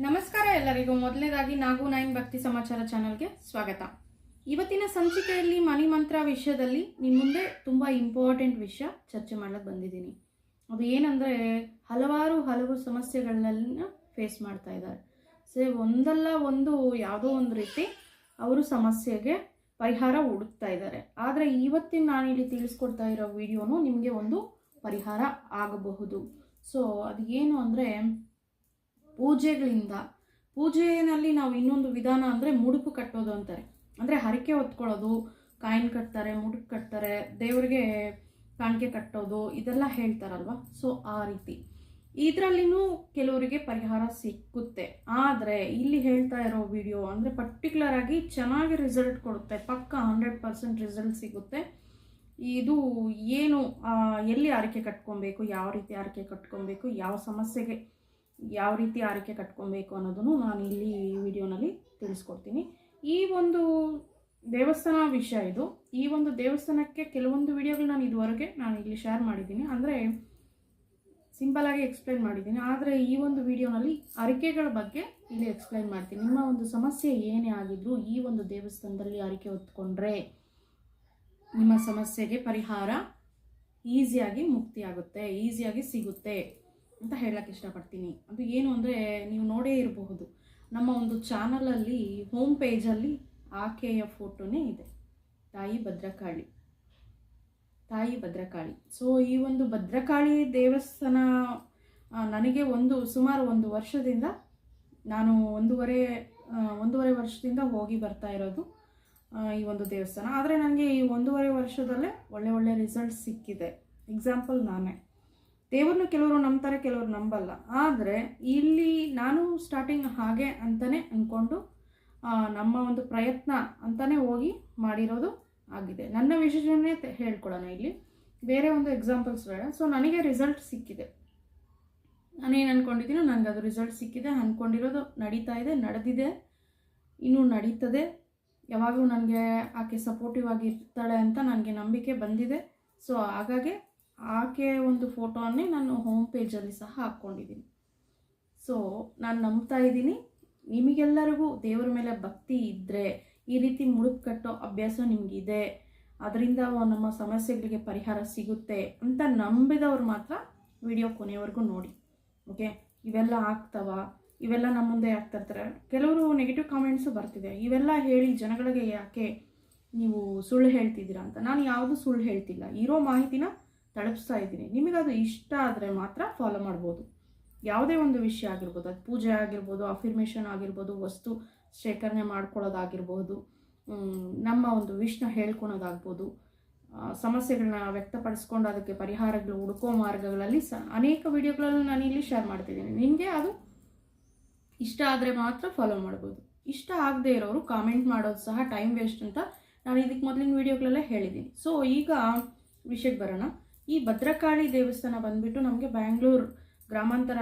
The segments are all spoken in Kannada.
ನಮಸ್ಕಾರ ಎಲ್ಲರಿಗೂ. ಮೊದಲನೇದಾಗಿ ನಾಗು ನೈನ್ ಭಕ್ತಿ ಸಮಾಚಾರ ಚಾನಲ್ಗೆ ಸ್ವಾಗತ. ಇವತ್ತಿನ ಸಂಚಿಕೆಯಲ್ಲಿ ಮನಿ ಮಂತ್ರ ವಿಷಯದಲ್ಲಿ ನಿಮ್ಮ ಮುಂದೆ ತುಂಬ ಇಂಪಾರ್ಟೆಂಟ್ ವಿಷಯ ಚರ್ಚೆ ಮಾಡಲಿಕ್ಕೆ ಬಂದಿದ್ದೀನಿ. ಅದು ಏನಂದರೆ ಹಲವಾರು ಹಲವು ಸಮಸ್ಯೆಗಳನ್ನ ಫೇಸ್ ಮಾಡ್ತಾ ಇದ್ದಾರೆ. ಸೊ, ಒಂದಲ್ಲ ಒಂದು ಯಾವುದೋ ಒಂದು ರೀತಿ ಅವರು ಸಮಸ್ಯೆಗೆ ಪರಿಹಾರ ಹುಡುಕ್ತಾ ಇದ್ದಾರೆ. ಆದರೆ ಇವತ್ತಿನ ನಾನು ಇಲ್ಲಿ ತಿಳಿಸ್ಕೊಡ್ತಾ ಇರೋ ವಿಡಿಯೋನು ನಿಮಗೆ ಒಂದು ಪರಿಹಾರ ಆಗಬಹುದು. ಸೊ ಅದು ಏನು ಅಂದರೆ ಪೂಜೆಗಳಿಂದ. ಪೂಜೆಯಲ್ಲಿ ನಾವು ಇನ್ನೊಂದು ವಿಧಾನ ಅಂದರೆ ಮುಡುಪು ಕಟ್ಟೋದು ಅಂತಾರೆ. ಅಂದರೆ ಹರಕೆ ಹೊತ್ಕೊಳ್ಳೋದು, ಕಾಯಿನ್ ಕಟ್ತಾರೆ, ಮುಡುಪು ಕಟ್ತಾರೆ, ದೇವರಿಗೆ ಕಾಣಿಕೆ ಕಟ್ಟೋದು, ಇದೆಲ್ಲ ಹೇಳ್ತಾರಲ್ವ? ಸೊ ಆ ರೀತಿ. ಇದರಲ್ಲಿನೂ ಕೆಲವರಿಗೆ ಪರಿಹಾರ ಸಿಕ್ಕುತ್ತೆ. ಆದರೆ ಇಲ್ಲಿ ಹೇಳ್ತಾ ಇರೋ ವಿಡಿಯೋ ಅಂದರೆ ಪರ್ಟಿಕ್ಯುಲರ್ ಆಗಿ ಚೆನ್ನಾಗಿ ರಿಸಲ್ಟ್ ಕೊಡುತ್ತೆ. ಪಕ್ಕ ಹಂಡ್ರೆಡ್ ಪರ್ಸೆಂಟ್ ರಿಸಲ್ಟ್ ಸಿಗುತ್ತೆ. ಇದು ಏನು ಎಲ್ಲಿ ಆರೈಕೆ ಕಟ್ಕೊಬೇಕು, ಯಾವ ರೀತಿ ಆರೈಕೆ ಕಟ್ಕೊಬೇಕು, ಯಾವ ಸಮಸ್ಯೆಗೆ ಯಾವ ರೀತಿ ಆರೈಕೆ ಕಟ್ಕೊಬೇಕು ಅನ್ನೋದನ್ನು ನಾನು ಇಲ್ಲಿ ವಿಡಿಯೋನಲ್ಲಿ ತಿಳಿಸ್ಕೊಡ್ತೀನಿ. ಈ ಒಂದು ದೇವಸ್ಥಾನ ವಿಷಯ ಇದು. ಈ ಒಂದು ದೇವಸ್ಥಾನಕ್ಕೆ ಕೆಲವೊಂದು ವಿಡಿಯೋಗಳು ನಾನು ಇದುವರೆಗೆ ನಾನು ಇಲ್ಲಿ ಶೇರ್ ಮಾಡಿದ್ದೀನಿ. ಅಂದರೆ ಸಿಂಪಲ್ ಆಗಿ ಎಕ್ಸ್ಪ್ಲೈನ್ ಮಾಡಿದ್ದೀನಿ. ಆದರೆ ಈ ಒಂದು ವಿಡಿಯೋನಲ್ಲಿ ಅರಿಕೆಗಳ ಬಗ್ಗೆ ಇಲ್ಲಿ ಎಕ್ಸ್ಪ್ಲೈನ್ ಮಾಡ್ತೀನಿ. ನಿಮ್ಮ ಒಂದು ಸಮಸ್ಯೆ ಏನೇ ಆಗಿದ್ರೂ ಈ ಒಂದು ದೇವಸ್ಥಾನದಲ್ಲಿ ಅರಿಕೆ ಹೊತ್ಕೊಂಡ್ರೆ ನಿಮ್ಮ ಸಮಸ್ಯೆಗೆ ಪರಿಹಾರ ಈಸಿಯಾಗಿ ಮುಕ್ತಿಯಾಗುತ್ತೆ ಈಸಿಯಾಗಿ ಸಿಗುತ್ತೆ. ಅಂತ ಹೇಳಕ್ಕೆ ಇಷ್ಟಪಡ್ತೀನಿ. ಅದು ಏನು ಅಂದರೆ ನೀವು ನೋಡೇ ಇರಬಹುದು. ನಮ್ಮ ಒಂದು ಚಾನಲಲ್ಲಿ ಹೋಮ್ ಪೇಜಲ್ಲಿ ಆಕೆಯ ಫೋಟೋನೇ ಇದೆ. ತಾಯಿ ಭದ್ರಕಾಳಿ. ತಾಯಿ ಭದ್ರಕಾಳಿ. ಸೊ ಈ ಒಂದು ಭದ್ರಕಾಳಿ ದೇವಸ್ಥಾನ ನನಗೆ ಒಂದು, ಸುಮಾರು ಒಂದು ವರ್ಷದಿಂದ ನಾನು ಒಂದೂವರೆ ಒಂದೂವರೆ ವರ್ಷದಿಂದ ಹೋಗಿ ಬರ್ತಾ ಇರೋದು ಈ ಒಂದು ದೇವಸ್ಥಾನ. ಆದರೆ ನನಗೆ ಈ ಒಂದೂವರೆ ವರ್ಷದಲ್ಲೇ ಒಳ್ಳೆ ಒಳ್ಳೆ ರಿಸಲ್ಟ್ ಸಿಕ್ಕಿದೆ. ಎಕ್ಸಾಂಪಲ್ ನಾನೇ. ದೇವ್ರನ್ನ ಕೆಲವರು ನಂಬ್ತಾರೆ, ಕೆಲವರು ನಂಬಲ್ಲ. ಆದರೆ ಇಲ್ಲಿ ನಾನು ಸ್ಟಾರ್ಟಿಂಗ್ ಹಾಗೆ ಅಂತಲೇ ಅಂದ್ಕೊಂಡು ನಮ್ಮ ಒಂದು ಪ್ರಯತ್ನ ಅಂತಲೇ ಹೋಗಿ ಮಾಡಿರೋದು ಆಗಿದೆ. ನನ್ನ ವಿಶೇಷನೇ ಹೇಳ್ಕೊಳ್ಳೋಣ ಇಲ್ಲಿ. ಬೇರೆ ಒಂದು ಎಕ್ಸಾಂಪಲ್ಸ್ ಬೇಡ. ಸೊ ನನಗೆ ರಿಸಲ್ಟ್ ಸಿಕ್ಕಿದೆ. ನಾನೇನು ಅಂದ್ಕೊಂಡಿದ್ದೀನೋ ನನಗೆ ಅದು ರಿಸಲ್ಟ್ ಸಿಕ್ಕಿದೆ. ಅಂದ್ಕೊಂಡಿರೋದು ನಡೀತಾ ಇದೆ, ನಡೆದಿದೆ, ಇನ್ನೂ ನಡೀತದೆ. ಯಾವಾಗಲೂ ನನಗೆ ಆಕೆ ಸಪೋರ್ಟಿವ್ ಆಗಿರ್ತಾಳೆ ಅಂತ ನನಗೆ ನಂಬಿಕೆ ಬಂದಿದೆ. ಸೊ ಹಾಗಾಗಿ ಆಕೆ ಒಂದು ಫೋಟೋನೇ ನಾನು ಹೋಮ್ ಪೇಜಲ್ಲಿ ಸಹ ಹಾಕ್ಕೊಂಡಿದ್ದೀನಿ. ಸೊ ನಾನು ನಂಬ್ತಾ ಇದ್ದೀನಿ. ನಿಮಗೆಲ್ಲರಿಗೂ ದೇವರ ಮೇಲೆ ಭಕ್ತಿ ಇದ್ದರೆ ಈ ರೀತಿ ಮುಡುಪು ಕಟ್ಟೋ ಅಭ್ಯಾಸ ನಿಮಗಿದೆ. ಅದರಿಂದ ನಮ್ಮ ಸಮಸ್ಯೆಗಳಿಗೆ ಪರಿಹಾರ ಸಿಗುತ್ತೆ ಅಂತ ನಂಬಿದವ್ರು ಮಾತ್ರ ವಿಡಿಯೋ ಕೊನೆವರೆಗೂ ನೋಡಿ. ಓಕೆ ಇವೆಲ್ಲ ಆಗ್ತವ? ಇವೆಲ್ಲ ನಮ್ಮ ಮುಂದೆ ಆಗ್ತಾ ಇರ್ತಾರೆ ಕೆಲವರು ನೆಗೆಟಿವ್ ಕಾಮೆಂಟ್ಸು ಬರ್ತಿದೆ. ಇವೆಲ್ಲ ಹೇಳಿ ಜನಗಳಿಗೆ ಯಾಕೆ ನೀವು ಸುಳ್ಳು ಹೇಳ್ತಿದ್ದೀರಾ ಅಂತ? ನಾನು ಯಾವುದು ಸುಳ್ಳು ಹೇಳ್ತಿಲ್ಲ. ಇರೋ ಮಾಹಿತಿನ ತಲುಪಿಸ್ತಾ ಇದ್ದೀನಿ. ನಿಮಗದು ಇಷ್ಟ ಆದರೆ ಮಾತ್ರ ಫಾಲೋ ಮಾಡ್ಬೋದು. ಯಾವುದೇ ಒಂದು ವಿಷಯ ಆಗಿರ್ಬೋದು, ಅದು ಪೂಜೆ ಆಗಿರ್ಬೋದು ಅಫಿರ್ಮೇಷನ್ ಆಗಿರ್ಬೋದು, ವಸ್ತು ಶೇಖರಣೆ ಮಾಡ್ಕೊಳ್ಳೋದಾಗಿರ್ಬೋದು ನಮ್ಮ ಒಂದು ವಿಷ್ಣ ಹೇಳ್ಕೊಳೋದಾಗ್ಬೋದು ಸಮಸ್ಯೆಗಳನ್ನ ವ್ಯಕ್ತಪಡಿಸ್ಕೊಂಡು ಅದಕ್ಕೆ ಪರಿಹಾರಗಳು ಹುಡುಕೋ ಮಾರ್ಗಗಳಲ್ಲಿ ಸ ಅನೇಕ ವಿಡಿಯೋಗಳನ್ನು ನಾನು ಇಲ್ಲಿ ಶೇರ್ ಮಾಡ್ತಿದ್ದೀನಿ. ನಿಮಗೆ ಅದು ಇಷ್ಟ ಆದರೆ ಮಾತ್ರ ಫಾಲೋ ಮಾಡ್ಬೋದು. ಇಷ್ಟ ಆಗದೆ ಇರೋರು ಕಾಮೆಂಟ್ ಮಾಡೋದು ಸಹ ಟೈಮ್ ವೇಸ್ಟ್ ಅಂತ ನಾನು ಇದಕ್ಕೆ ಮೊದಲಿನ ವೀಡಿಯೋಗಳೆಲ್ಲ ಹೇಳಿದ್ದೀನಿ. ಸೊ ಈಗ ವಿಷಯಕ್ಕೆ ಬರೋಣ. ಈ ಭದ್ರಕಾಳಿ ದೇವಸ್ಥಾನ ಬಂದ್ಬಿಟ್ಟು ನಮಗೆ ಬ್ಯಾಂಗ್ಳೂರು ಗ್ರಾಮಾಂತರ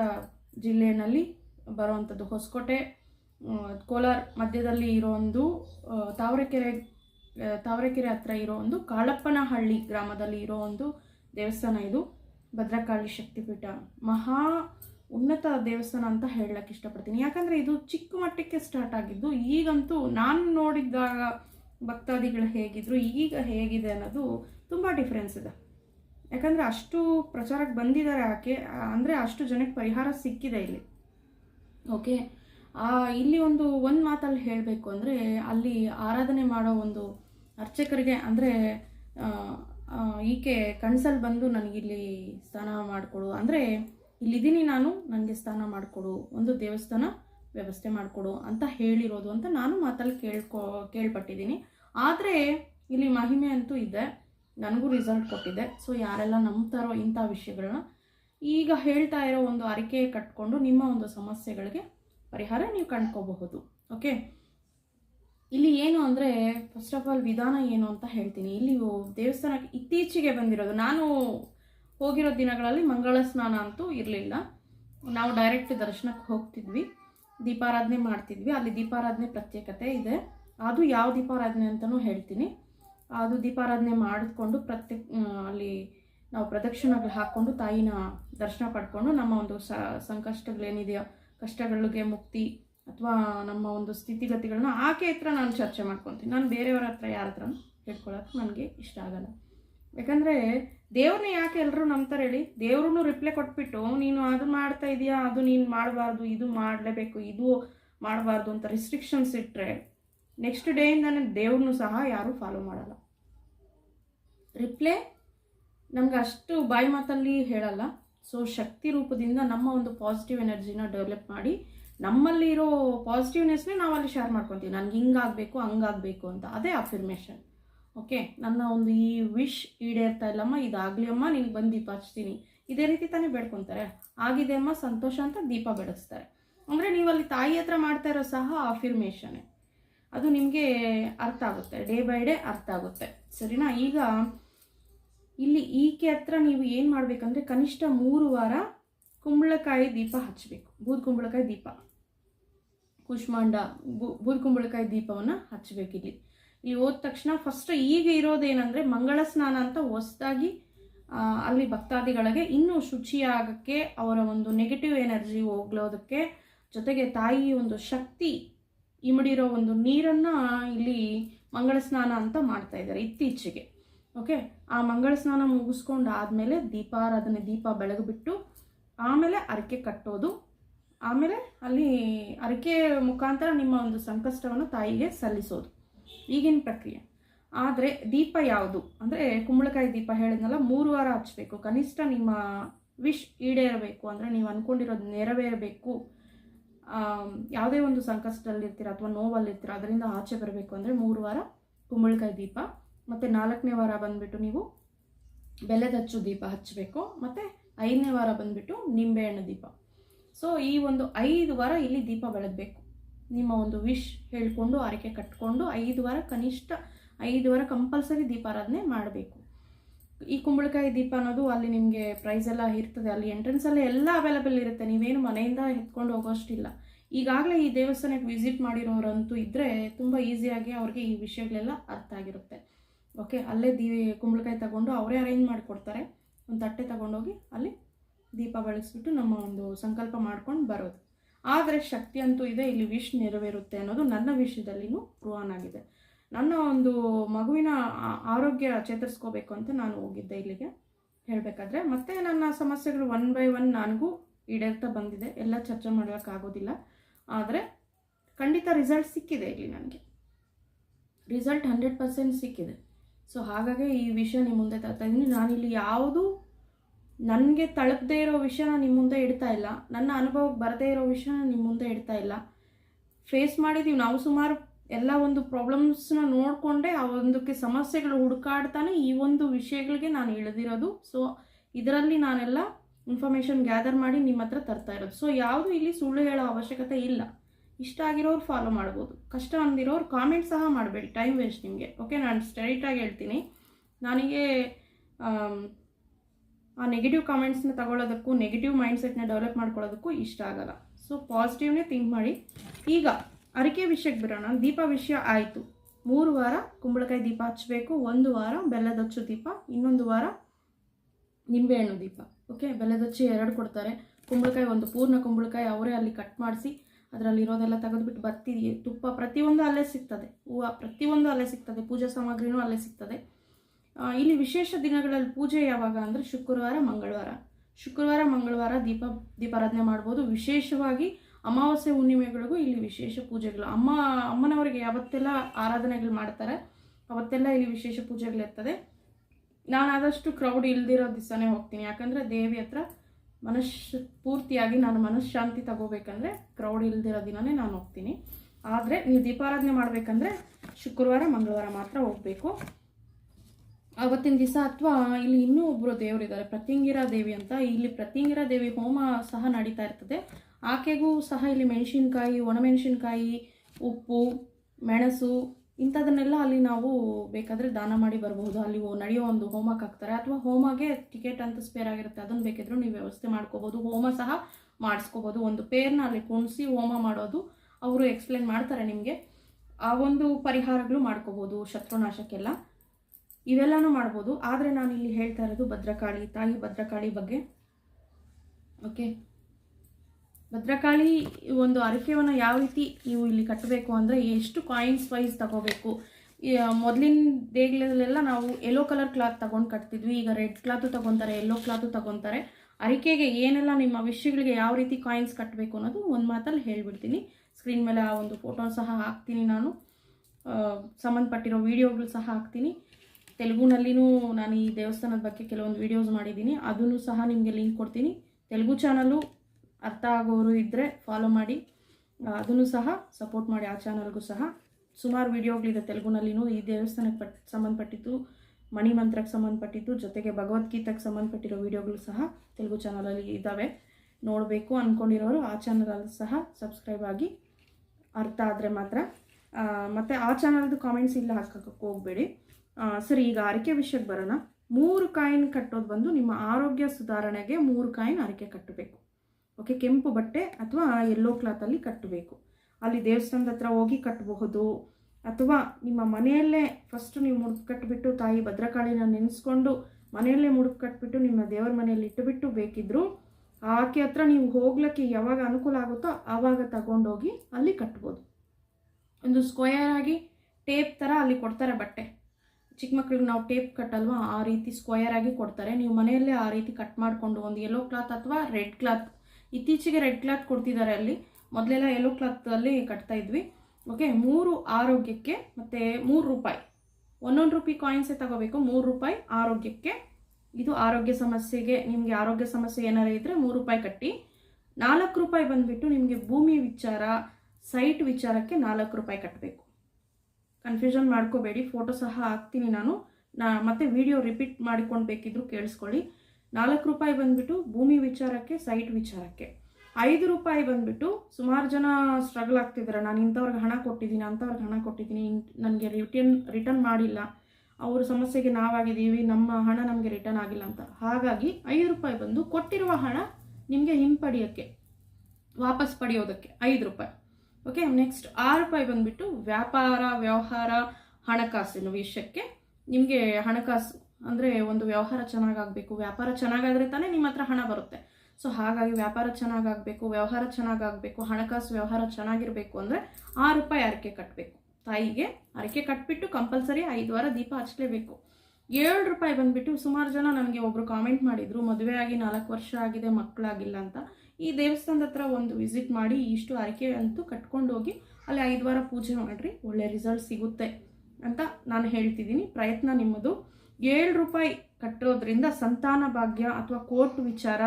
ಜಿಲ್ಲೆಯಲ್ಲಿ ಬರುವಂಥದ್ದು. ಹೊಸಕೋಟೆ ಕೋಲಾರ ಮಧ್ಯದಲ್ಲಿ ಇರೋ ಒಂದು ತಾವರೆಕೆರೆ ತಾವರೆಕೆರೆ ಹತ್ರ ಇರೋ ಒಂದು ಕಾಳಪ್ಪನಹಳ್ಳಿ ಗ್ರಾಮದಲ್ಲಿ ಇರೋ ಒಂದು ದೇವಸ್ಥಾನ ಇದು. ಭದ್ರಕಾಳಿ ಶಕ್ತಿಪೀಠ. ಮಹಾ ಉನ್ನತ ದೇವಸ್ಥಾನ ಅಂತ ಹೇಳಕ್ಕೆ ಇಷ್ಟಪಡ್ತೀನಿ. ಯಾಕಂದರೆ ಇದು ಚಿಕ್ಕ ಮಟ್ಟಕ್ಕೆ ಸ್ಟಾರ್ಟ್ ಆಗಿದ್ದು, ಈಗಂತೂ ನಾನು ನೋಡಿದ್ದಾಗ ಭಕ್ತಾದಿಗಳು ಹೇಗಿದ್ರು, ಈಗ ಹೇಗಿದೆ ಅನ್ನೋದು ತುಂಬ ಡಿಫ್ರೆನ್ಸ್ ಇದೆ. ಯಾಕಂದರೆ ಅಷ್ಟು ಪ್ರಚಾರಕ್ಕೆ ಬಂದಿದ್ದಾರೆ ಆಕೆ ಅಂದರೆ ಅಷ್ಟು ಜನಕ್ಕೆ ಪರಿಹಾರ ಸಿಕ್ಕಿದೆ ಇಲ್ಲಿ. ಓಕೆ. ಇಲ್ಲಿ ಒಂದು ಒಂದು ಮಾತಲ್ಲಿ ಹೇಳಬೇಕು ಅಂದರೆ ಅಲ್ಲಿ ಆರಾಧನೆ ಮಾಡೋ ಒಂದು ಅರ್ಚಕರಿಗೆ ಅಂದರೆ ಈಕೆ ಕಣ್ಸಲ್ಲಿ ಬಂದು ನನಗಿಲ್ಲಿ ಸ್ನಾನ ಮಾಡಿಕೊಡು. ಅಂದರೆ ಇಲ್ಲಿದ್ದೀನಿ ನಾನು, ನನಗೆ ಸ್ನಾನ ಮಾಡಿಕೊಡು. ಒಂದು ದೇವಸ್ಥಾನ ವ್ಯವಸ್ಥೆ ಮಾಡಿಕೊಡು ಅಂತ ಹೇಳಿರೋದು ಅಂತ ನಾನು ಮಾತಲ್ಲಿ ಕೇಳ್ಕೊ, ಕೇಳ್ಪಟ್ಟಿದ್ದೀನಿ. ಆದರೆ ಇಲ್ಲಿ ಮಹಿಮೆ ಅಂತೂ ಇದೆ. ನನಗೂ ರಿಸಲ್ಟ್ ಕೊಟ್ಟಿದೆ. ಸೊ ಯಾರೆಲ್ಲ ನಂಬ್ತಾರೋ ಇಂಥ ವಿಷಯಗಳನ್ನ ಈಗ ಹೇಳ್ತಾ ಇರೋ ಒಂದು ಅರಿಕೆ ಕಟ್ಕೊಂಡು ನಿಮ್ಮ ಒಂದು ಸಮಸ್ಯೆಗಳಿಗೆ ಪರಿಹಾರ ನೀವು ಕಂಡ್ಕೋಬಹುದು. ಓಕೆ ಇಲ್ಲಿ ಏನು ಅಂದರೆ ಫಸ್ಟ್ ಆಫ್ ಆಲ್ ವಿಧಾನ ಏನು ಅಂತ ಹೇಳ್ತೀನಿ. ಇಲ್ಲಿ ದೇವಸ್ಥಾನಕ್ಕೆ ಇತ್ತೀಚೆಗೆ ಬಂದಿರೋದು. ನಾನು ಹೋಗಿರೋ ದಿನಗಳಲ್ಲಿ ಮಂಗಳ ಸ್ನಾನ ಅಂತೂ ಇರಲಿಲ್ಲ. ನಾವು ಡೈರೆಕ್ಟ್ ದರ್ಶನಕ್ಕೆ ಹೋಗ್ತಿದ್ವಿ. ದೀಪಾರಾಧನೆ ಮಾಡ್ತಿದ್ವಿ. ಅಲ್ಲಿ ದೀಪಾರಾಧನೆ ಪ್ರತ್ಯೇಕತೆ ಇದೆ. ಅದು ಯಾವ ದೀಪಾರಾಧನೆ ಅಂತಲೂ ಹೇಳ್ತೀನಿ. ಅದು ದೀಪಾರಾಧನೆ ಮಾಡಿಕೊಂಡು ಪ್ರತ್ಯೇಕ ಅಲ್ಲಿ ನಾವು ಪ್ರದಕ್ಷಿಣೆಗಳು ಹಾಕ್ಕೊಂಡು ತಾಯಿನ ದರ್ಶನ ಪಡ್ಕೊಂಡು ನಮ್ಮ ಒಂದು ಸ, ಸಂಕಷ್ಟಗಳೇನಿದೆಯೋ, ಕಷ್ಟಗಳಿಗೆ ಮುಕ್ತಿ ಅಥವಾ ನಮ್ಮ ಒಂದು ಸ್ಥಿತಿಗತಿಗಳನ್ನ ಆಕೆ ಹತ್ರ ನಾನು ಚರ್ಚೆ ಮಾಡ್ಕೊತೀನಿ. ನಾನು ಬೇರೆಯವ್ರ ಹತ್ರ ಯಾರ ಹತ್ರ ಹೇಳ್ಕೊಳಕ್ಕೆ ನನಗೆ ಇಷ್ಟ ಆಗಲ್ಲ. ಯಾಕಂದರೆ ದೇವ್ರನ್ನ ಯಾಕೆ ಎಲ್ಲರೂ ನಂಬ್ತಾರೆ ಹೇಳಿ? ದೇವ್ರೂ ರಿಪ್ಲೈ ಕೊಟ್ಬಿಟ್ಟು ನೀನು ಅದು ಮಾಡ್ತಾ ಇದೀಯಾ, ಅದು ನೀನು ಮಾಡಬಾರ್ದು, ಇದು ಮಾಡಲೇಬೇಕು, ಇದು ಮಾಡಬಾರ್ದು ಅಂತ ರಿಸ್ಟ್ರಿಕ್ಷನ್ಸ್ ಇಟ್ಟರೆ ನೆಕ್ಸ್ಟ್ ಡೇಯಿಂದನೇ ದೇವ್ರನ್ನೂ ಸಹ ಯಾರೂ ಫಾಲೋ ಮಾಡಲ್ಲ. ರಿಪ್ಲೈ ನಮ್ಗೆ ಅಷ್ಟು ಬಾಯಿ ಮಾತಲ್ಲಿ ಹೇಳಲ್ಲ. ಸೊ ಶಕ್ತಿ ರೂಪದಿಂದ ನಮ್ಮ ಒಂದು ಪಾಸಿಟಿವ್ ಎನರ್ಜಿನ ಡೆವಲಪ್ ಮಾಡಿ ನಮ್ಮಲ್ಲಿ ಇರೋ ಪಾಸಿಟಿವ್ನೆಸ್ನೇ ಅಲ್ಲಿ ಶೇರ್ ಮಾಡ್ಕೊತೀವಿ. ನನಗೆ ಹಿಂಗಾಗಬೇಕು, ಹಂಗಾಗಬೇಕು ಅಂತ. ಅದೇ ಅಫಿರ್ಮೇಷನ್ ಓಕೆ ನನ್ನ ಒಂದು ಈ ವಿಶ್ ಈಡೇರ್ತಾ ಇಲ್ಲಮ್ಮ, ಇದಾಗಲಿ ಅಮ್ಮ, ನೀನು ಬಂದು ದೀಪ ಹಚ್ತೀನಿ. ಇದೇ ರೀತಿ ತಾನೇ ಬೇಡ್ಕೊತಾರೆ. ಆಗಿದೆ ಅಮ್ಮ, ಸಂತೋಷ ಅಂತ ದೀಪ ಬೆಳೆಸ್ತಾರೆ. ಅಂದರೆ ನೀವು ಅಲ್ಲಿ ತಾಯಿ ಹತ್ರ ಮಾಡ್ತಾ ಇರೋ ಸಹ ಅಫಿರ್ಮೇಷನ್ನೇ ಅದು ನಿಮಗೆ ಅರ್ಥ ಆಗುತ್ತೆ. ಡೇ ಬೈ ಡೇ ಅರ್ಥ ಆಗುತ್ತೆ. ಸರಿನಾ? ಈಗ ಇಲ್ಲಿ ಈಕೆ ಹತ್ರ ನೀವು ಏನು ಮಾಡಬೇಕಂದ್ರೆ ಕನಿಷ್ಠ ಮೂರು ವಾರ ಕುಂಬಳಕಾಯಿ ದೀಪ ಹಚ್ಚಬೇಕು ಬೂದ್ ಕುಂಬಳಕಾಯಿ ದೀಪ. ಕುಷ್ಮಾಂಡ ಬೂದ್ ಕುಂಬಳಕಾಯಿ ದೀಪವನ್ನು ಹಚ್ಚಬೇಕು ಇಲ್ಲಿ. ಇಲ್ಲಿ ಹೋದ ತಕ್ಷಣ ಫಸ್ಟ್ ಈಗ ಇರೋದೇನೆಂದರೆ ಮಂಗಳ ಸ್ನಾನ ಅಂತ ಹೊಸದಾಗಿ ಅಲ್ಲಿ ಭಕ್ತಾದಿಗಳಿಗೆ ಇನ್ನೂ ಶುಚಿಯಾಗಕ್ಕೆ ಅವರ ಒಂದು ನೆಗೆಟಿವ್ ಎನರ್ಜಿ ಹೋಗ್ಲೋದಕ್ಕೆ ಜೊತೆಗೆ ತಾಯಿಯ ಒಂದು ಶಕ್ತಿ ಇಮಡಿರೋ ಒಂದು ನೀರನ್ನು ಇಲ್ಲಿ ಮಂಗಳ ಸ್ನಾನ ಅಂತ ಮಾಡ್ತಾ ಇದ್ದಾರೆ ಇತ್ತೀಚೆಗೆ. ಓಕೆ ಆ ಮಂಗಳ ಸ್ನಾನ ಮುಗಿಸ್ಕೊಂಡು ಆದಮೇಲೆ ದೀಪಾರಾಧನೆ ದೀಪ ಬೆಳಗ್ಬಿಟ್ಟು ಆಮೇಲೆ ಅರಕೆ ಕಟ್ಟೋದು. ಆಮೇಲೆ ಅಲ್ಲಿ ಅರಕೆ ಮುಖಾಂತರ ನಿಮ್ಮ ಒಂದು ಸಂಕಷ್ಟವನ್ನು ತಾಯಿಗೆ ಸಲ್ಲಿಸೋದು. ಈಗಿನ ಪ್ರಕ್ರಿಯೆ. ಆದರೆ ದೀಪ ಯಾವುದು? ಅಂದರೆ ಕುಂಬಳಕಾಯಿ ದೀಪ ಹೇಳಿದ್ನಲ್ಲ, ಮೂರು ವಾರ ಹಚ್ಚಬೇಕು ಕನಿಷ್ಠ ನಿಮ್ಮ ವಿಶ್ ಈಡೇರಬೇಕು. ಅಂದರೆ ನೀವು ಅಂದ್ಕೊಂಡಿರೋದು ನೆರವೇರಬೇಕು. ಯಾವುದೇ ಒಂದು ಸಂಕಷ್ಟದಲ್ಲಿರ್ತೀರ ಅಥವಾ ನೋವಲ್ಲಿರ್ತೀರ, ಅದರಿಂದ ಆಚೆ ಬರಬೇಕು ಅಂದರೆ ಮೂರು ವಾರ ಕುಂಬಳಕಾಯಿ ದೀಪ, ಮತ್ತು ನಾಲ್ಕನೇ ವಾರ ಬಂದುಬಿಟ್ಟು ನೀವು ಬೆಲ್ಲದ ಹಚ್ಚು ದೀಪ ಹಚ್ಚಬೇಕು, ಮತ್ತು ಐದನೇ ವಾರ ಬಂದುಬಿಟ್ಟು ನಿಂಬೆಹಣ್ಣು ದೀಪ. ಸೊ ಈ ಒಂದು ಐದು ವಾರ ಇಲ್ಲಿ ದೀಪ ಬೆಳಗಬೇಕು. ನಿಮ್ಮ ಒಂದು ವಿಶ್ ಹೇಳಿಕೊಂಡು ಆರೈಕೆ ಕಟ್ಕೊಂಡು ಐದು ವಾರ ಕನಿಷ್ಠ ಐದು ವಾರ ಕಂಪಲ್ಸರಿ ದೀಪಾರಾಧನೆ ಮಾಡಬೇಕು. ಈ ಕುಂಬಳಕಾಯಿ ದೀಪ ಅನ್ನೋದು ಅಲ್ಲಿ ನಿಮಗೆ ಪ್ರೈಸ್ ಎಲ್ಲ ಇರ್ತದೆ. ಅಲ್ಲಿ ಎಂಟ್ರೆನ್ಸಲ್ಲಿ ಎಲ್ಲ ಅವೈಲಬಲ್ ಇರುತ್ತೆ. ನೀವೇನು ಮನೆಯಿಂದ ಎತ್ಕೊಂಡು ಹೋಗೋಷ್ಟಿಲ್ಲ. ಈಗಾಗಲೇ ಈ ದೇವಸ್ಥಾನಕ್ಕೆ ವಿಸಿಟ್ ಮಾಡಿರೋರಂತೂ ಇದ್ದರೆ ತುಂಬ ಈಸಿಯಾಗಿ ಅವ್ರಿಗೆ ಈ ವಿಷಯಗಳೆಲ್ಲ ಅರ್ಥ ಆಗಿರುತ್ತೆ. ಓಕೆ ಅಲ್ಲೇ ದೀ ಕುಂಬಳಕಾಯಿ ತಗೊಂಡು ಅವರೇ ಅರೇಂಜ್ ಮಾಡಿಕೊಡ್ತಾರೆ. ಒಂದು ತಟ್ಟೆ ತಗೊಂಡೋಗಿ ಅಲ್ಲಿ ದೀಪ ಬೆಳೆಸ್ಬಿಟ್ಟು ನಮ್ಮ ಒಂದು ಸಂಕಲ್ಪ ಮಾಡ್ಕೊಂಡು ಬರೋದು. ಆದರೆ ಶಕ್ತಿ ಅಂತೂ ಇದೆ. ಇಲ್ಲಿ ವಿಶ್ ನೆರವೇರುತ್ತೆ ಅನ್ನೋದು ನನ್ನ ವಿಷಯದಲ್ಲಿನೂ ಪ್ರೂವನ್ ಆಗಿದೆ. ನನ್ನ ಒಂದು ಮಗುವಿನ ಆರೋಗ್ಯ ಚೇತರಿಸ್ಕೋಬೇಕು ಅಂತ ನಾನು ಹೋಗಿದ್ದೆ ಇಲ್ಲಿಗೆ ಹೇಳಬೇಕಾದ್ರೆ. ಮತ್ತೆ ನನ್ನ ಸಮಸ್ಯೆಗಳು ಒನ್ ಬೈ ಒನ್ ನನಗೂ ಈಡೇರ್ತಾ ಬಂದಿದೆ. ಎಲ್ಲ ಚರ್ಚೆ ಮಾಡೋಕ್ಕಾಗೋದಿಲ್ಲ ಆದರೆ ಖಂಡಿತ ರಿಸಲ್ಟ್ ಸಿಕ್ಕಿದೆ ಇಲ್ಲಿ ನನಗೆ. ರಿಸಲ್ಟ್ ಹಂಡ್ರೆಡ್ ಪರ್ಸೆಂಟ್ ಸಿಕ್ಕಿದೆ. ಸೊ ಹಾಗಾಗಿ ಈ ವಿಷಯ ನಿಮ್ಮ ಮುಂದೆ ತರ್ತಾ ಇದ್ದೀನಿ ನಾನಿಲ್ಲಿ ಯಾವುದು ನನಗೆ ತಲುಪದೇ ಇರೋ ವಿಷಯನ ನಿಮ್ಮ ಮುಂದೆ ಇಡ್ತಾ ಇಲ್ಲ. ನನ್ನ ಅನುಭವಕ್ಕೆ ಬರದೇ ಇರೋ ವಿಷಯನ ನಿಮ್ಮ ಮುಂದೆ ಇಡ್ತಾ ಇಲ್ಲ. ಫೇಸ್ ಮಾಡಿದ್ದೀವಿ ನಾವು ಸುಮಾರು ಎಲ್ಲ ಒಂದು ಪ್ರಾಬ್ಲಮ್ಸ್ನ ನೋಡಿಕೊಂಡೆ ಆ ಒಂದಕ್ಕೆ ಸಮಸ್ಯೆಗಳು ಹುಡುಕಾಡ್ತಾನೆ ಈ ಒಂದು ವಿಷಯಗಳಿಗೆ ನಾನು ಇಳಿದಿರೋದು ಸೊ ಇದರಲ್ಲಿ ನಾನೆಲ್ಲ ಇನ್ಫಾರ್ಮೇಷನ್ ಗ್ಯಾದರ್ ಮಾಡಿ ನಿಮ್ಮ ಹತ್ರ ತರ್ತಾ ಇರೋದು. ಸೊ ಯಾವುದು ಇಲ್ಲಿ ಸುಳ್ಳು ಹೇಳೋ ಅವಶ್ಯಕತೆ ಇಲ್ಲ. ಇಷ್ಟ ಆಗಿರೋರು ಫಾಲೋ ಮಾಡ್ಬೋದು. ಕಷ್ಟ ಅಂದಿರೋರು ಕಾಮೆಂಟ್ ಸಹ ಮಾಡಬೇಡಿ. ಟೈಮ್ ವೇಸ್ಟ್ ನಿಮಗೆ. ಓಕೆ ನಾನು ಸ್ಟ್ರೈಟಾಗಿ ಹೇಳ್ತೀನಿ. ನನಗೆ ಆ ನೆಗೆಟಿವ್ ಕಾಮೆಂಟ್ಸ್ನ ತಗೊಳ್ಳೋದಕ್ಕೂ ನೆಗೆಟಿವ್ ಮೈಂಡ್ಸೆಟ್ನ ಡೆವಲಪ್ ಮಾಡ್ಕೊಳ್ಳೋದಕ್ಕೂ ಇಷ್ಟ ಆಗಲ್ಲ. ಸೊ ಪಾಸಿಟಿವ್ನೇ ಥಿಂಕ್ ಮಾಡಿ. ಈಗ ಅರಿಕೆ ವಿಷಯಕ್ಕೆ ಬರೋಣ. ದೀಪ ವಿಷಯ ಆಯಿತು. ಮೂರು ವಾರ ಕುಂಬಳಕಾಯಿ ದೀಪ ಹಚ್ಚಬೇಕು ಒಂದು ವಾರ ಬೆಲ್ಲದ ಹಚ್ಚು ದೀಪ. ಇನ್ನೊಂದು ವಾರ ನಿಂಬೆಹಣ್ಣು ದೀಪ. ಓಕೆ ಬೆಲ್ಲದಚ್ಚು ಎರಡು ಕೊಡ್ತಾರೆ. ಕುಂಬಳಕಾಯಿ ಒಂದು ಪೂರ್ಣ ಕುಂಬಳಕಾಯಿ ಅವರೇ ಅಲ್ಲಿ ಕಟ್ ಮಾಡಿಸಿ ಅದರಲ್ಲಿ ಇರೋದೆಲ್ಲ ತೆಗೆದುಬಿಟ್ಟು ಬತ್ತಿ ತುಪ್ಪ ಪ್ರತಿಯೊಂದು ಅಲ್ಲೇ ಸಿಗ್ತದೆ. ಹೂವು ಪ್ರತಿಯೊಂದು ಅಲ್ಲೇ ಸಿಗ್ತದೆ. ಪೂಜಾ ಸಾಮಗ್ರಿನೂ ಅಲ್ಲೇ ಸಿಗ್ತದೆ. ಇಲ್ಲಿ ವಿಶೇಷ ದಿನಗಳಲ್ಲಿ ಪೂಜೆ ಯಾವಾಗ ಅಂದರೆ ಶುಕ್ರವಾರ, ಮಂಗಳವಾರ. ಶುಕ್ರವಾರ, ಮಂಗಳವಾರ ದೀಪ ದೀಪಾರಾಧನೆ ಮಾಡ್ಬೋದು. ವಿಶೇಷವಾಗಿ ಅಮಾವಾಸ್ಯೆ ಹುಣ್ಣಿಮೆಗಳಿಗೂ ಇಲ್ಲಿ ವಿಶೇಷ ಪೂಜೆಗಳು. ಅಮ್ಮ, ಅಮ್ಮನವರಿಗೆ ಯಾವತ್ತೆಲ್ಲ ಆರಾಧನೆಗಳು ಮಾಡ್ತಾರೆ, ಅವತ್ತೆಲ್ಲ ಇಲ್ಲಿ ವಿಶೇಷ ಪೂಜೆಗಳಿರ್ತದೆ ನಾನು ಆದಷ್ಟು ಕ್ರೌಡ್ ಇಲ್ದಿರೋ ದಿವಸನೇ ಹೋಗ್ತೀನಿ. ಯಾಕಂದರೆ ದೇವಿ ಹತ್ರ ಮನಶ್ ಪೂರ್ತಿಯಾಗಿ ನಾನು ಮನಃಶಾಂತಿ ತಗೋಬೇಕಂದ್ರೆ ಕ್ರೌಡ್ ಇಲ್ದಿರೋ ದಿನನೇ ನಾನು ಹೋಗ್ತೀನಿ. ಆದರೆ ನೀವು ದೀಪಾರಾಧನೆ ಮಾಡಬೇಕಂದ್ರೆ ಶುಕ್ರವಾರ, ಮಂಗಳವಾರ ಮಾತ್ರ ಹೋಗಬೇಕು. ಅವತ್ತಿನ ದಿವಸ ಅಥವಾ ಇಲ್ಲಿ ಇನ್ನೂ ಒಬ್ಬರು ದೇವರಿದ್ದಾರೆ. ಪ್ರತಿಂಗಿರಾ ದೇವಿ ಅಂತ. ಇಲ್ಲಿ ಪ್ರತಿಂಗಿರಾ ದೇವಿ ಹೋಮ ಸಹ ನಡೀತಾ ಇರ್ತದೆ. ಆಕೆಗೂ ಸಹ ಇಲ್ಲಿ ಮೆಣಸಿನ್ಕಾಯಿ, ಒಣಮೆಣಸಿನ್ಕಾಯಿ, ಉಪ್ಪು, ಮೆಣಸು ಇಂಥದನ್ನೆಲ್ಲ ಅಲ್ಲಿ ನಾವು ಬೇಕಾದರೆ ದಾನ ಮಾಡಿ ಬರಬಹುದು. ಅಲ್ಲಿ ನಡೆಯೋ ಒಂದು ಹೋಮಕ್ಕೆ ಹಾಕ್ತಾರೆ. ಅಥವಾ ಹೋಮಗೆ ಟಿಕೆಟ್ ಅಂತ ಸ್ಪೇರ್ ಆಗಿರುತ್ತೆ. ಅದನ್ನು ಬೇಕಿದ್ರೂ ನೀವು ವ್ಯವಸ್ಥೆ ಮಾಡ್ಕೋಬೋದು ಹೋಮ ಸಹ ಮಾಡಿಸ್ಕೋಬೋದು ಒಂದು ಪೇರ್ನ ಅಲ್ಲಿ ಕುಣಿಸಿ ಹೋಮ ಮಾಡೋದು ಅವರು ಎಕ್ಸ್ಪ್ಲೇನ್ ಮಾಡ್ತಾರೆ ನಿಮಗೆ. ಆ ಒಂದು ಪರಿಹಾರಗಳು ಮಾಡ್ಕೋಬೋದು ಶತ್ರುನಾಶಕ್ಕೆಲ್ಲ. ಇವೆಲ್ಲನೂ ಮಾಡ್ಬೋದು. ಆದರೆ ನಾನು ಇಲ್ಲಿ ಹೇಳ್ತಾ ಇರೋದು ಭದ್ರಕಾಳಿ, ತಾಯಿ ಭದ್ರಕಾಳಿ ಬಗ್ಗೆ. ಓಕೆ ಭದ್ರಕಾಳಿ, ಒಂದು ಅರಿಕೆಯನ್ನು ಯಾವ ರೀತಿ ನೀವು ಇಲ್ಲಿ ಕಟ್ಟಬೇಕು ಅಂದರೆ ಎಷ್ಟು ಕಾಯಿನ್ಸ್ ವೈಸ್ ತಗೋಬೇಕು? ಮೊದಲಿನ ದೇಗ್ಲಲ್ಲೆಲ್ಲ ನಾವು ಯೆಲ್ಲೋ ಕಲರ್ ಕ್ಲಾತ್ ತಗೊಂಡು ಕಟ್ತಿದ್ವಿ. ಈಗ ರೆಡ್ ಕ್ಲಾತು ತಗೊತಾರೆ ಯೆಲ್ಲೋ ಕ್ಲಾತು ತಗೊತಾರೆ. ಅರಿಕೆಗೆ ಏನೆಲ್ಲ ನಿಮ್ಮ ವಿಷಯಗಳಿಗೆ ಯಾವ ರೀತಿ ಕಾಯಿನ್ಸ್ ಕಟ್ಟಬೇಕು ಅನ್ನೋದು ಒಂದು ಮಾತಲ್ಲಿ ಹೇಳಿಬಿಡ್ತೀನಿ. ಸ್ಕ್ರೀನ್ ಮೇಲೆ ಆ ಒಂದು ಫೋಟೋ ಸಹ ಹಾಕ್ತೀನಿ ನಾನು. ಸಂಬಂಧಪಟ್ಟಿರೋ ವೀಡಿಯೋಗಳು ಸಹ ಹಾಕ್ತೀನಿ. ತೆಲುಗುನಲ್ಲಿನೂ ನಾನು ಈ ದೇವಸ್ಥಾನದ ಬಗ್ಗೆ ಕೆಲವೊಂದು ವಿಡಿಯೋಸ್ ಮಾಡಿದ್ದೀನಿ. ಅದನ್ನು ಸಹ ನಿಮಗೆ ಲಿಂಕ್ ಕೊಡ್ತೀನಿ. ತೆಲುಗು ಚಾನಲು ಅರ್ಥ ಆಗೋರು ಇದ್ದರೆ ಫಾಲೋ ಮಾಡಿ. ಅದನ್ನು ಸಹ ಸಪೋರ್ಟ್ ಮಾಡಿ ಆ ಚಾನಲ್ಗೂ ಸಹ. ಸುಮಾರು ವಿಡಿಯೋಗಳಿದೆ ತೆಲುಗುನಲ್ಲಿನೂ. ಈ ದೇವಸ್ಥಾನಕ್ಕೆ ಪಟ್, ಸಂಬಂಧಪಟ್ಟಿದ್ದು ಮಣಿಮಂತ್ರಕ್ಕೆ ಸಂಬಂಧಪಟ್ಟಿದ್ದು, ಜೊತೆಗೆ ಭಗವದ್ಗೀತೆಗೆ ಸಂಬಂಧಪಟ್ಟಿರೋ ವಿಡಿಯೋಗಳು ಸಹ ತೆಲುಗು ಚಾನಲಲ್ಲಿ ಇದ್ದಾವೆ ನೋಡಬೇಕು ಅಂದ್ಕೊಂಡಿರೋರು ಆ ಚಾನಲಲ್ಲಿ ಸಹ ಸಬ್ಸ್ಕ್ರೈಬ್ ಆಗಿ. ಅರ್ಥ ಆದರೆ ಮಾತ್ರ. ಮತ್ತೆ ಆ ಚಾನಲ್ದು ಕಾಮೆಂಟ್ಸ್ ಇಲ್ಲ ಹಾಕಕ್ಕೆ ಹೋಗಬೇಡಿ. ಸರಿ, ಈಗ ಅರಿಕೆ ವಿಷಯಕ್ಕೆ ಬರೋಣ. ಮೂರು ಕಾಯಿನ್ ಕಟ್ಟೋದು ಬಂದು ನಿಮ್ಮ ಆರೋಗ್ಯ ಸುಧಾರಣೆಗೆ ಮೂರು ಕಾಯಿನ್ ಅರಿಕೆ ಕಟ್ಟಬೇಕು. ಓಕೆ ಕೆಂಪು ಬಟ್ಟೆ ಅಥವಾ ಯೆಲ್ಲೋ ಕ್ಲಾತಲ್ಲಿ ಕಟ್ಟಬೇಕು. ಅಲ್ಲಿ ದೇವಸ್ಥಾನದ ಹತ್ರ ಹೋಗಿ ಕಟ್ಟಬಹುದು ಅಥವಾ ನಿಮ್ಮ ಮನೆಯಲ್ಲೇ ಫಸ್ಟ್ ನೀವು ಮುಡುಪು ಕಟ್ಟಿಬಿಟ್ಟು ತಾಯಿ ಭದ್ರಕಾಳಿನ ನೆನೆಸ್ಕೊಂಡು ಮನೆಯಲ್ಲೇ ಮುಡುಪು ಕಟ್ಬಿಟ್ಟು ನಿಮ್ಮ ದೇವರ ಮನೆಯಲ್ಲಿ ಇಟ್ಟುಬಿಟ್ಟು ಬೇಕಿದ್ರು ಆಕೆ ಹತ್ರ ನೀವು ಹೋಗ್ಲಿಕ್ಕೆ ಯಾವಾಗ ಅನುಕೂಲ ಆಗುತ್ತೋ ಆವಾಗ ತಗೊಂಡೋಗಿ ಅಲ್ಲಿ ಕಟ್ಬೋದು. ಒಂದು ಸ್ಕ್ವಯರ್ ಆಗಿ ಟೇಪ್ ಥರ ಅಲ್ಲಿ ಕೊಡ್ತಾರೆ ಬಟ್ಟೆ. ಚಿಕ್ಕ ಮಕ್ಳಿಗೆ ನಾವು ಟೇಪ್ ಕಟ್ಟಲ್ವಾ? ಆ ರೀತಿ ಸ್ಕ್ವಯರ್ ಆಗಿ ಕೊಡ್ತಾರೆ. ನೀವು ಮನೆಯಲ್ಲೇ ಆ ರೀತಿ ಕಟ್ ಮಾಡಿಕೊಂಡು ಒಂದು ಯೆಲ್ಲೋ ಕ್ಲಾತ್ ಅಥವಾ ರೆಡ್ ಕ್ಲಾತ್ ಇತ್ತೀಚೆಗೆ ರೆಡ್ ಕ್ಲಾತ್ ಕೊಡ್ತಿದ್ದಾರೆ ಅಲ್ಲಿ. ಮೊದಲೆಲ್ಲ ಯೆಲ್ಲೋ ಕ್ಲಾತಲ್ಲಿ ಕಟ್ತಾ ಇದ್ವಿ. ಓಕೆ ಮೂರು ಆರೋಗ್ಯಕ್ಕೆ ಮತ್ತು ಮೂರು ರೂಪಾಯಿ. ಒಂದೊಂದು ರೂಪಾಯಿ ಕಾಯಿನ್ಸೇ ತಗೋಬೇಕು, ಮೂರು ರೂಪಾಯಿ ಆರೋಗ್ಯಕ್ಕೆ. ಇದು ಆರೋಗ್ಯ ಸಮಸ್ಯೆಗೆ, ನಿಮಗೆ ಆರೋಗ್ಯ ಸಮಸ್ಯೆ ಏನಾರ ಇದ್ದರೆ ಮೂರು ರೂಪಾಯಿ ಕಟ್ಟಿ. ನಾಲ್ಕು ರೂಪಾಯಿ ಬಂದುಬಿಟ್ಟು ನಿಮಗೆ ಭೂಮಿ ವಿಚಾರ ಸೈಟ್ ವಿಚಾರಕ್ಕೆ ನಾಲ್ಕು ರೂಪಾಯಿ ಕಟ್ಟಬೇಕು ಕನ್ಫ್ಯೂಷನ್ ಮಾಡ್ಕೋಬೇಡಿ ಫೋಟೋ ಸಹ ಹಾಕ್ತೀನಿ ನಾನು. ನಾ ಮತ್ತೆ ವಿಡಿಯೋ ರಿಪೀಟ್ ಮಾಡಿಕೊಂಡು ಬೇಕಿದ್ರು ಕೇಳಿಸ್ಕೊಳ್ಳಿ. ನಾಲ್ಕು ರೂಪಾಯಿ ಬಂದುಬಿಟ್ಟು ಭೂಮಿ ವಿಚಾರಕ್ಕೆ, ಸೈಟ್ ವಿಚಾರಕ್ಕೆ. ಐದು ರೂಪಾಯಿ ಬಂದುಬಿಟ್ಟು ಸುಮಾರು ಜನ ಸ್ಟ್ರಗಲ್ ಆಗ್ತಿದ್ದಾರೆ ನಾನು ಇಂಥವ್ರಿಗೆ ಹಣ ಕೊಟ್ಟಿದ್ದೀನಿ, ಅಂಥವ್ರಿಗೆ ಹಣ ಕೊಟ್ಟಿದ್ದೀನಿ ನನಗೆ ರಿಟರ್ನ್ ರಿಟರ್ನ್ ಮಾಡಿಲ್ಲ. ಅವ್ರ ಸಮಸ್ಯೆಗೆ ನಾವಾಗಿದ್ದೀವಿ, ನಮ್ಮ ಹಣ ನಮಗೆ ರಿಟರ್ನ್ ಆಗಿಲ್ಲ ಅಂತ. ಹಾಗಾಗಿ ಐದು ರೂಪಾಯಿ ಬಂದು ಕೊಟ್ಟಿರುವ ಹಣ ನಿಮಗೆ ಹಿಂಪಡೆಯೋಕ್ಕೆ, ವಾಪಸ್ ಪಡೆಯೋದಕ್ಕೆ ಐದು ರೂಪಾಯಿ. ಓಕೆ ನೆಕ್ಸ್ಟ್ ಆರು ರೂಪಾಯಿ ಬಂದುಬಿಟ್ಟು ವ್ಯಾಪಾರ, ವ್ಯವಹಾರ, ಹಣಕಾಸಿನ ವಿಷಯಕ್ಕೆ ನಿಮಗೆ ಹಣಕಾಸು ಅಂದರೆ ಒಂದು ವ್ಯವಹಾರ ಚೆನ್ನಾಗಾಗಬೇಕು, ವ್ಯಾಪಾರ ಚೆನ್ನಾಗಾದರೆ ತಾನೇ ನಿಮ್ಮ ಹತ್ರ ಹಣ ಬರುತ್ತೆ. ಸೊ ಹಾಗಾಗಿ ವ್ಯಾಪಾರ ಚೆನ್ನಾಗಾಗಬೇಕು, ವ್ಯವಹಾರ ಚೆನ್ನಾಗಾಗಬೇಕು, ಹಣಕಾಸು ವ್ಯವಹಾರ ಚೆನ್ನಾಗಿರಬೇಕು ಅಂದರೆ ಆರು ರೂಪಾಯಿ ಅರಕೆ ಕಟ್ಟಬೇಕು ತಾಯಿಗೆ ಅರಕೆ ಕಟ್ಬಿಟ್ಟು ಕಂಪಲ್ಸರಿ ಐದು ವಾರ ದೀಪ ಹಚ್ಚಲೇಬೇಕು. ಏಳು ರೂಪಾಯಿ ಬಂದುಬಿಟ್ಟು ಸುಮಾರು ಜನ ನನಗೆ ಒಬ್ಬರು ಕಾಮೆಂಟ್ ಮಾಡಿದರು, ಮದುವೆ ಆಗಿ ನಾಲ್ಕು ವರ್ಷ ಆಗಿದೆ, ಮಕ್ಕಳಾಗಿಲ್ಲ ಅಂತ. ಈ ದೇವಸ್ಥಾನದ ಹತ್ರ ಒಂದು ವಿಸಿಟ್ ಮಾಡಿ ಇಷ್ಟು ಅರಕೆ ಅಂತೂ ಕಟ್ಕೊಂಡು ಹೋಗಿ ಅಲ್ಲಿ ಐದು ವಾರ ಪೂಜೆ ಮಾಡಿರಿ, ಒಳ್ಳೆ ರಿಸಲ್ಟ್ ಸಿಗುತ್ತೆ ಅಂತ ನಾನು ಹೇಳ್ತಿದ್ದೀನಿ. ಪ್ರಯತ್ನ ನಿಮ್ಮದು. ಏಳು ರೂಪಾಯಿ ಕಟ್ಟೋದ್ರಿಂದ ಸಂತಾನ ಭಾಗ್ಯ ಅಥವಾ ಕೋರ್ಟ್ ವಿಚಾರ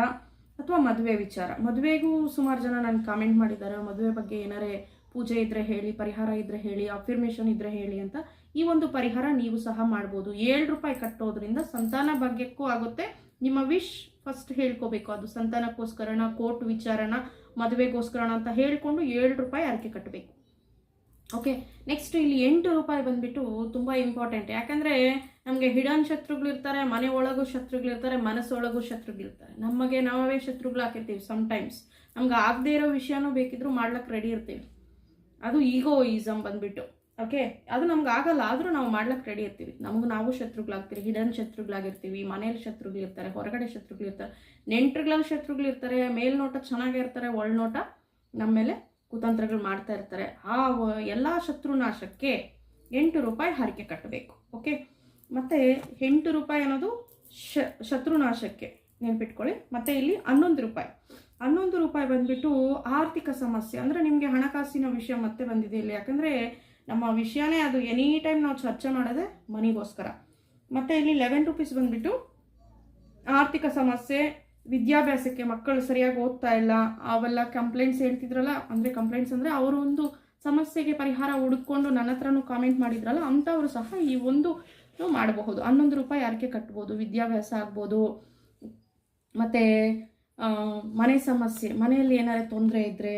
ಅಥವಾ ಮದುವೆ ವಿಚಾರ. ಮದುವೆಗೂ ಸುಮಾರು ಜನ ನನಗೆ ಕಾಮೆಂಟ್ ಮಾಡಿದ್ದಾರೆ ಮದುವೆ ಬಗ್ಗೆ ಏನಾರೇ ಪೂಜೆ ಇದ್ರೆ ಹೇಳಿ, ಪರಿಹಾರ ಇದ್ರೆ ಹೇಳಿ ಅಫಿರ್ಮೇಷನ್ ಇದ್ರೆ ಹೇಳಿ ಅಂತ ಈ ಒಂದು ಪರಿಹಾರ ನೀವು ಸಹ ಮಾಡ್ಬೋದು. ಏಳು ರೂಪಾಯಿ ಕಟ್ಟೋದ್ರಿಂದ ಸಂತಾನ ಭಾಗ್ಯಕ್ಕೂ ಆಗುತ್ತೆ. ನಿಮ್ಮ ವಿಶ್ ಫಸ್ಟ್ ಹೇಳ್ಕೋಬೇಕು. ಅದು ಸಂತಾನಕ್ಕೋಸ್ಕರನ, ಕೋರ್ಟ್ ವಿಚಾರಣ ಮದುವೆಗೋಸ್ಕರಣ ಅಂತ ಹೇಳಿಕೊಂಡು ಏಳು ರೂಪಾಯಿ ಅರಕೆ ಕಟ್ಟಬೇಕು ಓಕೆ ನೆಕ್ಸ್ಟ್ ಇಲ್ಲಿ ಎಂಟು ರೂಪಾಯಿ ಬಂದ್ಬಿಟ್ಟು ತುಂಬ ಇಂಪಾರ್ಟೆಂಟ್ ಯಾಕಂದರೆ ನಮಗೆ ಹಿಡನ್ ಶತ್ರುಗಳಿರ್ತಾರೆ ಮನೆ ಒಳಗೂ ಶತ್ರುಗಳಿರ್ತಾರೆ ಮನಸ್ಸೊಳಗೂ ಶತ್ರುಗಳಿರ್ತಾರೆ ನಮಗೆ ನಾವೇ ಶತ್ರುಗಳು ಹಾಕಿರ್ತೀವಿ ಸಮ್ಟೈಮ್ಸ್ ನಮ್ಗೆ ಆಗದೇ ಇರೋ ವಿಷಯನೂ ಬೇಕಿದ್ರು ಮಾಡ್ಲಿಕ್ಕೆ ರೆಡಿ ಇರ್ತೀವಿ. ಅದು ಈಗೋಯಿಸಮ್ ಬಂದ್ಬಿಟ್ಟು. ಓಕೆ ಅದು ನಮ್ಗೆ ಆಗಲ್ಲ, ಆದರೂ ನಾವು ಮಾಡ್ಲಿಕ್ಕೆ ರೆಡಿ ಇರ್ತೀವಿ. ನಮಗೆ ನಾವು ಶತ್ರುಗಳಾಗ್ತೀವಿ ಹಿಡನ್ ಶತ್ರುಗಳಾಗಿರ್ತೀವಿ ಮನೇಲಿ ಶತ್ರುಗಳಿರ್ತಾರೆ ಹೊರಗಡೆ ಶತ್ರುಗಳಿರ್ತಾರೆ ಶತ್ರುಗಳು ಶತ್ರುಗಳಿರ್ತಾರೆ ಮೇಲ್ನೋಟ ಚೆನ್ನಾಗಿರ್ತಾರೆ ಒಳನೋಟ ನಮ್ಮ ಮೇಲೆ ಕುತಂತ್ರಗಳು ಮಾಡ್ತಾ ಇರ್ತಾರೆ, ಆ ಎಲ್ಲ ಶತ್ರುನಾಶಕ್ಕೆ ಎಂಟು ರೂಪಾಯಿ ಹರಕೆ ಕಟ್ಟಬೇಕು ಓಕೆ ಮತ್ತು ಎಂಟು ರೂಪಾಯಿ ಅನ್ನೋದು ಶ, ಶತ್ರುನಾಶಕ್ಕೆ ನೆನ್ಪಿಟ್ಕೊಳ್ಳಿ. ಮತ್ತು ಇಲ್ಲಿ ಹನ್ನೊಂದು ರೂಪಾಯಿ. ಹನ್ನೊಂದು ರೂಪಾಯಿ ಬಂದ್ಬಿಟ್ಟು ಆರ್ಥಿಕ ಸಮಸ್ಯೆ, ಅಂದರೆ ನಿಮಗೆ ಹಣಕಾಸಿನ ವಿಷಯ ಮತ್ತೆ ಬಂದಿದೆ ಇಲ್ಲಿ. ಯಾಕಂದರೆ ನಮ್ಮ ವಿಷಯನೇ ಅದು, ಎನಿ ಟೈಮ್ ನಾವು ಚರ್ಚೆ ಮಾಡೋದೇ ಮನಿಗೋಸ್ಕರ. ಮತ್ತು ಇಲ್ಲಿ ಲೆವೆನ್ ರುಪೀಸ್ ಬಂದ್ಬಿಟ್ಟು ಆರ್ಥಿಕ ಸಮಸ್ಯೆ ವಿದ್ಯಾಭ್ಯಾಸಕ್ಕೆ ಮಕ್ಕಳು ಸರಿಯಾಗಿ ಓದ್ತಾ ಇಲ್ಲ, ಅವೆಲ್ಲ ಕಂಪ್ಲೇಂಟ್ಸ್ ಹೇಳ್ತಿದ್ರಲ್ಲ, ಅಂದರೆ ಕಂಪ್ಲೇಂಟ್ಸ್ ಅಂದರೆ ಅವರು ಒಂದು ಸಮಸ್ಯೆಗೆ ಪರಿಹಾರ ಹುಡುಕೊಂಡು ನನ್ನ ಹತ್ರನೂ ಕಾಮೆಂಟ್ ಮಾಡಿದ್ರಲ್ಲ, ಅಂಥವರು ಸಹ ಈ ಒಂದು ಮಾಡಬಹುದು. ಹನ್ನೊಂದು ರೂಪಾಯಿ ಯಾರಿಗೆ ಕಟ್ಬೋದು? ವಿದ್ಯಾಭ್ಯಾಸ ಆಗ್ಬೋದು. ಮತ್ತು ಮನೆ ಸಮಸ್ಯೆ, ಮನೆಯಲ್ಲಿ ಏನಾದ್ರು ತೊಂದರೆ ಇದ್ದರೆ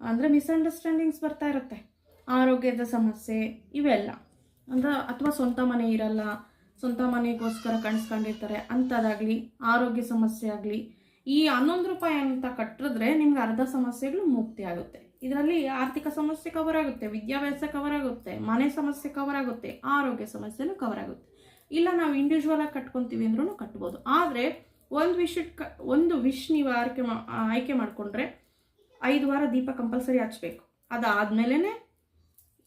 ಅಂದರೆ ಮಿಸ್ಅಂಡರ್ಸ್ಟ್ಯಾಂಡಿಂಗ್ಸ್ ಬರ್ತಾ ಇರುತ್ತೆ. ಆರೋಗ್ಯದ ಸಮಸ್ಯೆ, ಇವೆಲ್ಲ. ಅಂದ್ರೆ, ಅಥವಾ ಸ್ವಂತ ಮನೆ ಇರಲ್ಲ ಸ್ವಂತ ಮನೆಗೋಸ್ಕರ ಕಾಣಿಸ್ಕೊಂಡಿರ್ತಾರೆ, ಅಂಥದ್ದಾಗಲಿ, ಆರೋಗ್ಯ ಸಮಸ್ಯೆ ಆಗಲಿ, ಈ ಹನ್ನೊಂದು ರೂಪಾಯಿ ಅಂತ ಕಟ್ಟಿದ್ರೆ ನಿಮ್ಗೆ ಅರ್ಧ ಸಮಸ್ಯೆಗಳು ಮುಕ್ತಿ ಆಗುತ್ತೆ. ಇದರಲ್ಲಿ ಆರ್ಥಿಕ ಸಮಸ್ಯೆ ಕವರ್ ಆಗುತ್ತೆ, ವಿದ್ಯಾಭ್ಯಾಸ ಕವರ್ ಆಗುತ್ತೆ, ಮನೆ ಸಮಸ್ಯೆ ಕವರ್ ಆಗುತ್ತೆ, ಆರೋಗ್ಯ ಸಮಸ್ಯೆನೂ ಕವರ್ ಆಗುತ್ತೆ. ಇಲ್ಲ ನಾವು ಇಂಡಿವಿಜುವಲ್ ಆಗಿ ಕಟ್ಕೊತೀವಿ ಅಂದ್ರೂ ಕಟ್ಬೋದು. ಆದರೆ ಒಂದು ವಿಷ ಒಂದು ವಿಶ್ ನೀವು ಆಯ್ಕೆ ಮಾ ಆಯ್ಕೆ ಮಾಡಿಕೊಂಡ್ರೆ ಐದು ವಾರ ದೀಪ ಕಂಪಲ್ಸರಿ ಹಚ್ಬೇಕು. ಅದಾದಮೇಲೆ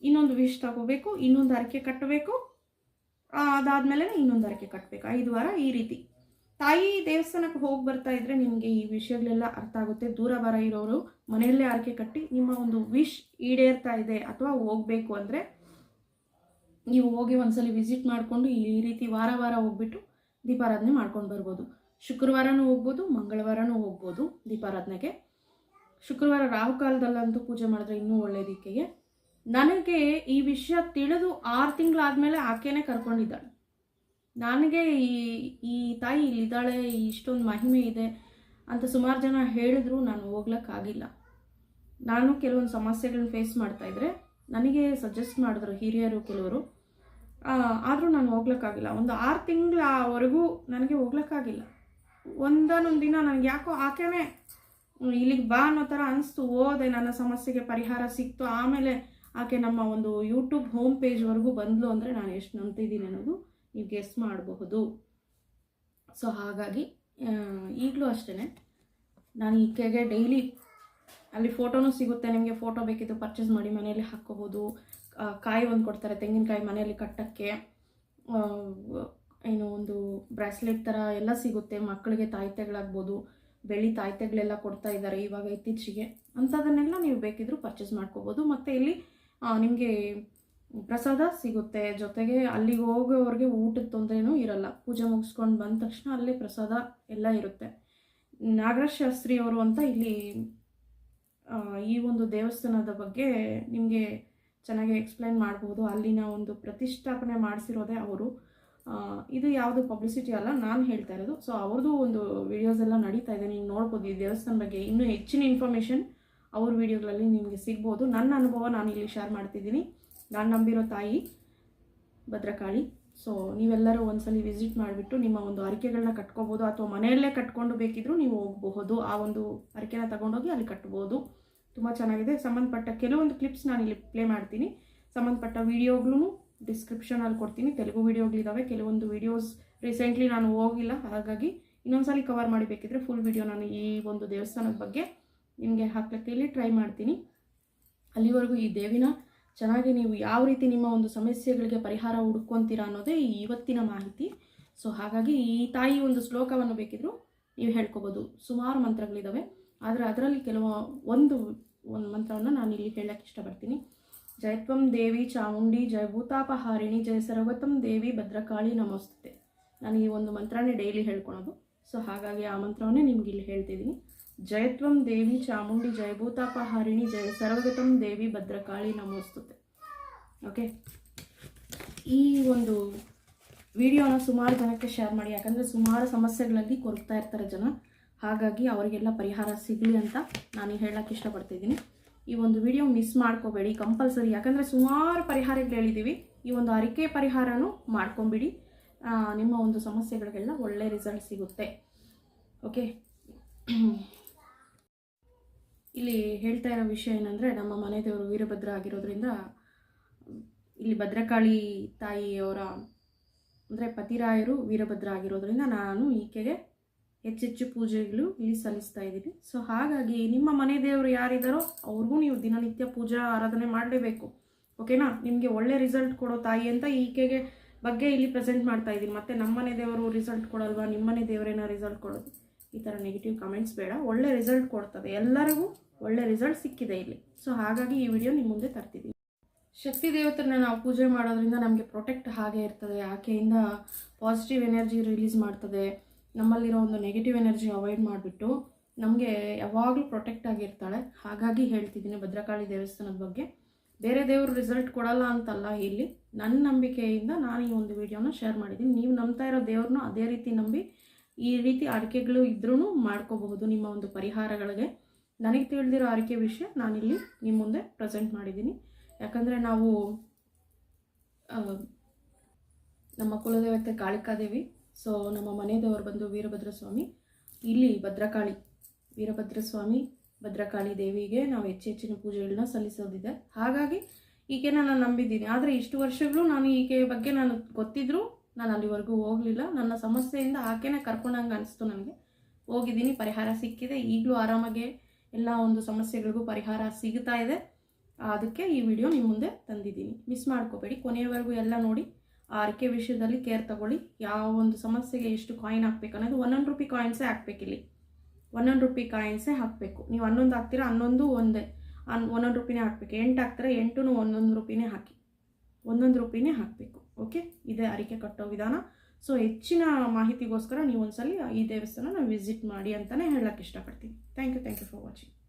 ಇನ್ನೊಂದು ವಿಶ್ ತಗೋಬೇಕು, ಇನ್ನೊಂದು ಹರಕೆ ಕಟ್ಟಬೇಕು ಅದಾದಮೇಲೆ ಇನ್ನೊಂದು ಹರಕೆ ಕಟ್ಟಬೇಕು ಐದು ವಾರ ಈ ರೀತಿ. ತಾಯಿ ದೇವಸ್ಥಾನಕ್ಕೆ ಹೋಗಿ ಬರ್ತಾ ಇದ್ರೆ ನಿಮಗೆ ಈ ವಿಷಯಗಳೆಲ್ಲ ಅರ್ಥ ಆಗುತ್ತೆ. ದೂರ ಬರ ಇರೋರು ಮನೆಯಲ್ಲೇ ಹರಕೆ ಕಟ್ಟಿ ನಿಮ್ಮ ಒಂದು ವಿಶ್ ಈಡೇರ್ತಾ ಇದೆ ಅಥವಾ ಹೋಗಬೇಕು ಅಂದರೆ ನೀವು ಹೋಗಿ ಒಂದ್ಸಲಿ ವಿಸಿಟ್ ಮಾಡಿಕೊಂಡು ಈ ರೀತಿ ವಾರ ವಾರ ಹೋಗ್ಬಿಟ್ಟು ದೀಪಾರಾಧನೆ ಮಾಡ್ಕೊಂಡು ಬರ್ಬೋದು. ಶುಕ್ರವಾರನೂ ಹೋಗ್ಬೋದು, ಮಂಗಳವಾರನೂ ಹೋಗ್ಬೋದು ದೀಪಾರಾಧನೆಗೆ. ಶುಕ್ರವಾರ ರಾಹುಕಾಲದಲ್ಲಂತೂ ಪೂಜೆ ಮಾಡಿದ್ರೆ ಇನ್ನೂ ಒಳ್ಳೆಯದಕ್ಕೆಗೆ ನನಗೆ ಈ ವಿಷಯ ತಿಳಿದು ಆರು ತಿಂಗಳಾದಮೇಲೆ ಆಕೆನೇ ಕರ್ಕೊಂಡಿದ್ದಾಳೆ. ನನಗೆ ಈ ಈ ತಾಯಿ ಇಲ್ಲಿದ್ದಾಳೆ, ಇಷ್ಟೊಂದು ಮಹಿಮೆ ಇದೆ ಅಂತ ಸುಮಾರು ಜನ ಹೇಳಿದ್ರು, ನಾನು ಹೋಗ್ಲಕ್ಕಾಗಿಲ್ಲ. ನಾನು ಕೆಲವೊಂದು ಸಮಸ್ಯೆಗಳನ್ನ ಫೇಸ್ ಮಾಡ್ತಾಯಿದ್ರೆ ನನಗೆ ಸಜೆಸ್ಟ್ ಮಾಡಿದ್ರು ಹಿರಿಯರು, ಕೆಲವರು. ಆದರೂ ನಾನು ಹೋಗ್ಲಿಕ್ಕಾಗಿಲ್ಲ. ಒಂದು ಆರು ತಿಂಗಳವರೆಗೂ ನನಗೆ ಹೋಗ್ಲಿಕ್ಕಾಗಿಲ್ಲ. ಒಂದೊಂದು ದಿನ ನನಗೆ ಯಾಕೋ ಆಕೆನೇ ಇಲ್ಲಿಗೆ ಬಾ ಅನ್ನೋ ಥರ ಅನಿಸ್ತು, ಹೋದೆ, ನನ್ನ ಸಮಸ್ಯೆಗೆ ಪರಿಹಾರ ಸಿಕ್ತು, ಆಮೇಲೆ ಆಕೆ ನಮ್ಮ ಒಂದು ಯೂಟ್ಯೂಬ್ ಹೋಮ್ ಪೇಜ್ವರೆಗೂ ಬಂದಳು ಅಂದರೆ ನಾನು ಎಷ್ಟು ನಂಬ್ತಿದ್ದೀನಿ ಅನ್ನೋದು ನೀವು ಗೆಸ್ ಮಾಡಬಹುದು. ಸೊ ಹಾಗಾಗಿ ಈಗಲೂ ಅಷ್ಟೇ ನಾನು ಈಕೆಗೆ ಡೈಲಿ ಅಲ್ಲಿ ಫೋಟೋನೂ ಸಿಗುತ್ತೆ, ನಿಮಗೆ ಫೋಟೋ ಬೇಕಿದ್ದು ಪರ್ಚೇಸ್ ಮಾಡಿ ಮನೆಯಲ್ಲಿ ಹಾಕ್ಕೋಬೋದು. ಕಾಯಿ ಒಂದು ಕೊಡ್ತಾರೆ, ತೆಂಗಿನಕಾಯಿ ಮನೆಯಲ್ಲಿ ಕಟ್ಟಕ್ಕೆ. ಏನು ಒಂದು ಬ್ರಾಸ್ಲೆಟ್ ಥರ ಎಲ್ಲ ಸಿಗುತ್ತೆ, ಮಕ್ಕಳಿಗೆ ತಾಯ್ತೆಗಳಾಗ್ಬೋದು, ಬೆಳ್ಳಿ ತಾಯ್ತೆಗಳೆಲ್ಲ ಕೊಡ್ತಾ ಇದ್ದಾರೆ ಇವಾಗ ಇತ್ತೀಚೆಗೆ. ಅಂಥದನ್ನೆಲ್ಲ ನೀವು ಬೇಕಿದ್ದರೂ ಪರ್ಚೇಸ್ ಮಾಡ್ಕೋಬೋದು. ಮತ್ತು ಇಲ್ಲಿ ನಿಮಗೆ ಪ್ರಸಾದ ಸಿಗುತ್ತೆ. ಜೊತೆಗೆ ಅಲ್ಲಿಗೆ ಹೋಗೋವ್ರಿಗೆ ಊಟದ ತೊಂದರೆನೂ ಇರಲ್ಲ. ಪೂಜೆ ಮುಗಿಸ್ಕೊಂಡು ಬಂದ ತಕ್ಷಣ ಅಲ್ಲೇ ಪ್ರಸಾದ ಎಲ್ಲ ಇರುತ್ತೆ. ನಾಗರಾಜ್ ಶಾಸ್ತ್ರಿ ಅವರು ಅಂತ ಇಲ್ಲಿ ಈ ಒಂದು ದೇವಸ್ಥಾನದ ಬಗ್ಗೆ ನಿಮಗೆ ಚೆನ್ನಾಗಿ ಎಕ್ಸ್ಪ್ಲೈನ್ ಮಾಡ್ಬೋದು. ಅಲ್ಲಿನ ಒಂದು ಪ್ರತಿಷ್ಠಾಪನೆ ಮಾಡಿಸಿರೋದೇ ಅವರು. ಇದು ಯಾವುದು ಪಬ್ಲಿಸಿಟಿ ಅಲ್ಲ, ನಾನು ಹೇಳ್ತಾ ಇರೋದು. ಸೊ ಅವ್ರದ್ದು ಒಂದು ವಿಡಿಯೋಸ್ ಎಲ್ಲ ನಡೀತಾ ಇದೆ. ನೀವು ನೋಡ್ಬೋದು ಈ ದೇವಸ್ಥಾನ ಬಗ್ಗೆ. ಇನ್ನೂ ಹೆಚ್ಚಿನ ಇನ್ಫಾರ್ಮೇಷನ್ ಅವ್ರ ವಿಡಿಯೋಗಳಲ್ಲಿ ನಿಮಗೆ ಸಿಗ್ಬೋದು. ನನ್ನ ಅನುಭವ ನಾನು ಇಲ್ಲಿ ಶೇರ್ ಮಾಡ್ತಿದ್ದೀನಿ. ನಾನು ನಂಬಿರೋ ತಾಯಿ ಭದ್ರಕಾಳಿ. ಸೊ ನೀವೆಲ್ಲರೂ ಒಂದ್ಸಲಿ ವಿಸಿಟ್ ಮಾಡಿಬಿಟ್ಟು ನಿಮ್ಮ ಒಂದು ಅರಿಕೆಗಳನ್ನ ಕಟ್ಕೋಬೋದು ಅಥವಾ ಮನೆಯಲ್ಲೇ ಕಟ್ಕೊಂಡು ಬೇಕಿದ್ರೂ ನೀವು ಹೋಗಬಹುದು. ಆ ಒಂದು ಅರಿಕೆನ ತಗೊಂಡೋಗಿ ಅಲ್ಲಿ ಕಟ್ಬೋದು. ತುಂಬ ಚೆನ್ನಾಗಿದೆ. ಸಂಬಂಧಪಟ್ಟ ಕೆಲವೊಂದು ಕ್ಲಿಪ್ಸ್ ನಾನು ಇಲ್ಲಿ ಪ್ಲೇ ಮಾಡ್ತೀನಿ. ಸಂಬಂಧಪಟ್ಟ ವೀಡಿಯೋಗಳು ಡಿಸ್ಕ್ರಿಪ್ಷನಲ್ಲಿ ಕೊಡ್ತೀನಿ. ತೆಲುಗು ವೀಡಿಯೋಗಳಿದ್ದಾವೆ ಕೆಲವೊಂದು ವಿಡಿಯೋಸ್ ರೀಸೆಂಟ್ಲಿ ನಾನು ಹೋಗಿಲ್ಲ. ಹಾಗಾಗಿ ಇನ್ನೊಂದ್ಸಲಿ ಕವರ್ ಮಾಡಿ ಬೇಕಿದ್ರೆ ಫುಲ್ ವಿಡಿಯೋ ನಾನು ಈ ಒಂದು ದೇವಸ್ಥಾನದ ಬಗ್ಗೆ ನಿಮಗೆ ಹಾಕ್ಲಿಕ್ಕೆ ಇಲ್ಲಿ ಟ್ರೈ ಮಾಡ್ತೀನಿ. ಅಲ್ಲಿವರೆಗೂ ಈ ದೇವಿನ ಚೆನ್ನಾಗಿ ನೀವು ಯಾವ ರೀತಿ ನಿಮ್ಮ ಒಂದು ಸಮಸ್ಯೆಗಳಿಗೆ ಪರಿಹಾರ ಹುಡ್ಕೊತೀರಾ ಅನ್ನೋದೇ ಈ ಇವತ್ತಿನ ಮಾಹಿತಿ. ಸೊ ಹಾಗಾಗಿ ಈ ತಾಯಿ ಒಂದು ಶ್ಲೋಕವನ್ನು ಬೇಕಿದ್ರು ನೀವು ಹೇಳ್ಕೋಬೋದು. ಸುಮಾರು ಮಂತ್ರಗಳಿದ್ದಾವೆ ಆದರೆ ಅದರಲ್ಲಿ ಕೆಲವು ಒಂದು ಒಂದು ಮಂತ್ರವನ್ನು ನಾನು ಇಲ್ಲಿ ಹೇಳಕ್ಕೆ ಇಷ್ಟಪಡ್ತೀನಿ. ಜಯತ್ವಂ ದೇವಿ ಚಾಮುಂಡಿ ಜಯ ಭೂತಾಪಹಾರಿಣಿ ಜಯ ಸರ್ವತಂ ದೇವಿ ಭದ್ರಕಾಳಿ ನಮೋಸ್ತೆ ನಾನು ಈ ಒಂದು ಮಂತ್ರನೇ ಡೈಲಿ ಹೇಳ್ಕೊಳೋದು. ಸೊ ಹಾಗಾಗಿ ಆ ಮಂತ್ರವನ್ನೇ ನಿಮ್ಗೆ ಇಲ್ಲಿ ಹೇಳ್ತಿದ್ದೀನಿ. ಜಯತ್ವಂ ದೇವಿ ಚಾಮುಂಡಿ ಜಯಭೂತಾಪಹಾರಿಣಿ ಜಯ ಸರ್ವಗತಂ ದೇವಿ ಭದ್ರಕಾಳಿ ನಮೋಸ್ತುತೆ. ಓಕೆ ಈ ಒಂದು ವಿಡಿಯೋನ ಸುಮಾರು ಜನಕ್ಕೆ ಶೇರ್ ಮಾಡಿ. ಯಾಕಂದರೆ ಸುಮಾರು ಸಮಸ್ಯೆಗಳಲ್ಲಿ ಕೊರಗ್ತಾ ಇರ್ತಾರೆ ಜನ. ಹಾಗಾಗಿ ಅವರಿಗೆಲ್ಲ ಪರಿಹಾರ ಸಿಗಲಿ ಅಂತ ನಾನು ಹೇಳಕ್ಕೆ ಇಷ್ಟಪಡ್ತಿದ್ದೀನಿ. ಈ ಒಂದು ವಿಡಿಯೋ ಮಿಸ್ ಮಾಡ್ಕೋಬೇಡಿ ಕಂಪಲ್ಸರಿ ಯಾಕಂದರೆ ಸುಮಾರು ಪರಿಹಾರಗಳು ಹೇಳಿದ್ದೀವಿ ಈ ಒಂದು ಅರಿಕೆ ಪರಿಹಾರನೂ ಮಾಡ್ಕೊಂಬಿಡಿ. ನಿಮ್ಮ ಒಂದು ಸಮಸ್ಯೆಗಳಿಗೆಲ್ಲ ಒಳ್ಳೆ ರಿಸಲ್ಟ್ ಸಿಗುತ್ತೆ. ಓಕೆ ಇಲ್ಲಿ ಹೇಳ್ತಾ ಇರೋ ವಿಷಯ ಏನಂದರೆ, ನಮ್ಮ ಮನೆ ದೇವರು ವೀರಭದ್ರ ಆಗಿರೋದ್ರಿಂದ, ಇಲ್ಲಿ ಭದ್ರಕಾಳಿ ತಾಯಿಯವರ, ಅಂದರೆ ಪತಿರಾಯರು ವೀರಭದ್ರ ಆಗಿರೋದ್ರಿಂದ ನಾನು ಈಕೆಗೆ ಹೆಚ್ಚೆಚ್ಚು ಪೂಜೆಗಳು ಇಲ್ಲಿ ಸಲ್ಲಿಸ್ತಾ ಇದ್ದೀನಿ. ಸೊ ಹಾಗಾಗಿ ನಿಮ್ಮ ಮನೆ ದೇವರು ಯಾರಿದ್ದಾರೋ ಅವ್ರಿಗೂ ನೀವು ದಿನನಿತ್ಯ ಪೂಜಾ ಆರಾಧನೆ ಮಾಡಲೇಬೇಕು. ಓಕೆನಾ? ನಿಮಗೆ ಒಳ್ಳೆ ರಿಸಲ್ಟ್ ಕೊಡೋ ತಾಯಿ ಅಂತ ಈಕೆಗೆ ಬಗ್ಗೆ ಇಲ್ಲಿ ಪ್ರೆಸೆಂಟ್ ಮಾಡ್ತಾ ಇದ್ದೀನಿ. ಮತ್ತೆ ನಮ್ಮನೆ ದೇವರು ರಿಸಲ್ಟ್ ಕೊಡಲ್ವಾ? ನಿಮ್ಮನೆ ದೇವರೇನ ರಿಸಲ್ಟ್ ಕೊಡೋದು? ಈ ಥರ ನೆಗೆಟಿವ್ ಕಮೆಂಟ್ಸ್ ಬೇಡ. ಒಳ್ಳೆ ರಿಸಲ್ಟ್ ಕೊಡ್ತದೆ. ಎಲ್ಲರಿಗೂ ಒಳ್ಳೆ ರಿಸಲ್ಟ್ ಸಿಕ್ಕಿದೆ ಇಲ್ಲಿ. ಸೊ ಹಾಗಾಗಿ ಈ ವಿಡಿಯೋ ನಿಮ್ಮ ಮುಂದೆ ತರ್ತಿದ್ದೀನಿ ಶಕ್ತಿ ದೇವತರನ್ನ ನಾವು ಪೂಜೆ ಮಾಡೋದ್ರಿಂದ ನಮಗೆ ಪ್ರೊಟೆಕ್ಟ್ ಹಾಗೆ ಇರ್ತದೆ. ಆಕೆಯಿಂದ ಪಾಸಿಟಿವ್ ಎನರ್ಜಿ ರಿಲೀಸ್ ಮಾಡ್ತದೆ. ನಮ್ಮಲ್ಲಿರೋ ಒಂದು ನೆಗೆಟಿವ್ ಎನರ್ಜಿ ಅವಾಯ್ಡ್ ಮಾಡಿಬಿಟ್ಟು ನಮಗೆ ಯಾವಾಗಲೂ ಪ್ರೊಟೆಕ್ಟ್ ಆಗಿರ್ತಾಳೆ ಹಾಗಾಗಿ ಹೇಳ್ತಿದ್ದೀನಿ ಭದ್ರಕಾಳಿ ದೇವಸ್ಥಾನದ ಬಗ್ಗೆ. ಬೇರೆ ದೇವರು ರಿಸಲ್ಟ್ ಕೊಡಲ್ಲ ಅಂತಲ್ಲ ಇಲ್ಲಿ. ನನ್ನ ನಂಬಿಕೆಯಿಂದ ನಾನು ಈ ಒಂದು ವಿಡಿಯೋನ ಶೇರ್ ಮಾಡಿದ್ದೀನಿ ನೀವು ನಂಬ್ತಾ ಇರೋ ದೇವ್ರನ್ನೂ ಅದೇ ರೀತಿ ನಂಬಿ ಈ ರೀತಿ ಆರಿಕೆಗಳು ಇದ್ರೂ ಮಾಡ್ಕೋಬಹುದು ನಿಮ್ಮ ಒಂದು ಪರಿಹಾರಗಳಿಗೆ. ನನಗೆ ತಿಳಿದಿರೋ ಆರಿಕೆ ವಿಷಯ ನಾನಿಲ್ಲಿ ನಿಮ್ಮ ಮುಂದೆ ಪ್ರೆಸೆಂಟ್ ಮಾಡಿದ್ದೀನಿ. ಯಾಕಂದರೆ ನಾವು ನಮ್ಮ ಕುಲದೇವತೆ ಕಾಳಿಕಾದೇವಿ ಸೊ ನಮ್ಮ ಮನೆ ದೇವರು ಬಂದು ವೀರಭದ್ರ ಸ್ವಾಮಿ ಇಲ್ಲಿ ಭದ್ರಕಾಳಿ ವೀರಭದ್ರ ಸ್ವಾಮಿ ಭದ್ರಕಾಳಿ ದೇವಿಗೆ ನಾವು ಹೆಚ್ಚು ಹೆಚ್ಚಿನ ಪೂಜೆಗಳನ್ನ ಸಲ್ಲಿಸೋದಿದೆ. ಹಾಗಾಗಿ ಈಕೆನ ನಾನು ನಂಬಿದ್ದೀನಿ. ಆದರೆ ಇಷ್ಟು ವರ್ಷಗಳು ನಾನು ಈಕೆ ಬಗ್ಗೆ ನಾನು ಗೊತ್ತಿದ್ರೂ ನಾನು ಅಲ್ಲಿವರೆಗೂ ಹೋಗಲಿಲ್ಲ. ನನ್ನ ಸಮಸ್ಯೆಯಿಂದ ಆಕೆನೇ ಕರ್ಕೊಂಡಂಗೆ ಅನಿಸ್ತು ನನಗೆ. ಹೋಗಿದ್ದೀನಿ, ಪರಿಹಾರ ಸಿಕ್ಕಿದೆ. ಈಗಲೂ ಆರಾಮಾಗೆ ಎಲ್ಲ ಒಂದು ಸಮಸ್ಯೆಗಳಿಗೂ ಪರಿಹಾರ ಸಿಗ್ತಾ ಇದೆ. ಅದಕ್ಕೆ ಈ ವಿಡಿಯೋ ನಿಮ್ಮ ಮುಂದೆ ತಂದಿದ್ದೀನಿ. ಮಿಸ್ ಮಾಡ್ಕೋಬೇಡಿ. ಕೊನೆಯವರೆಗೂ ಎಲ್ಲ ನೋಡಿ ಆ ಅರಿಕೆ ವಿಷಯದಲ್ಲಿ ಕೇರ್ ತಗೊಳ್ಳಿ. ಯಾವ ಒಂದು ಸಮಸ್ಯೆಗೆ ಎಷ್ಟು ಕಾಯಿನ್ ಹಾಕ್ಬೇಕು ಅನ್ನೋದು ಒಂದೊಂದು ರೂಪಿ ಕಾಯಿನ್ಸೇ ಹಾಕ್ಬೇಕಿಲ್ಲಿ ಒನ್ನೊಂದು ರೂಪಿ ಕಾಯಿನ್ಸೇ ಹಾಕಬೇಕು. ನೀವು ಹನ್ನೊಂದು ಹಾಕ್ತೀರಾ, ಹನ್ನೊಂದು ಒಂದೇ. ಅನ್ ಒಂದೊಂದು ರೂಪಿನೇ ಹಾಕಬೇಕು. ಎಂಟು ಹಾಕ್ತೀರಾ ಎಂಟು ಒಂದೊಂದು ರೂಪಿನೇ ಹಾಕಿ. ಒಂದೊಂದು ರೂಪಿನೇ ಹಾಕಬೇಕು. ಓಕೆ? ಇದೇ ಅರಿಕೆ ಕಟ್ಟೋ ವಿಧಾನ. ಸೊ ಹೆಚ್ಚಿನ ಮಾಹಿತಿಗೋಸ್ಕರ ನೀವು ಒಂದ್ಸಲಿ ಈ ದೇವಸ್ಥಾನ ವಿಸಿಟ್ ಮಾಡಿ ಅಂತಲೇ ಹೇಳಕ್ಕೆ ಇಷ್ಟಪಡ್ತೀನಿ. Thank you thank you for watching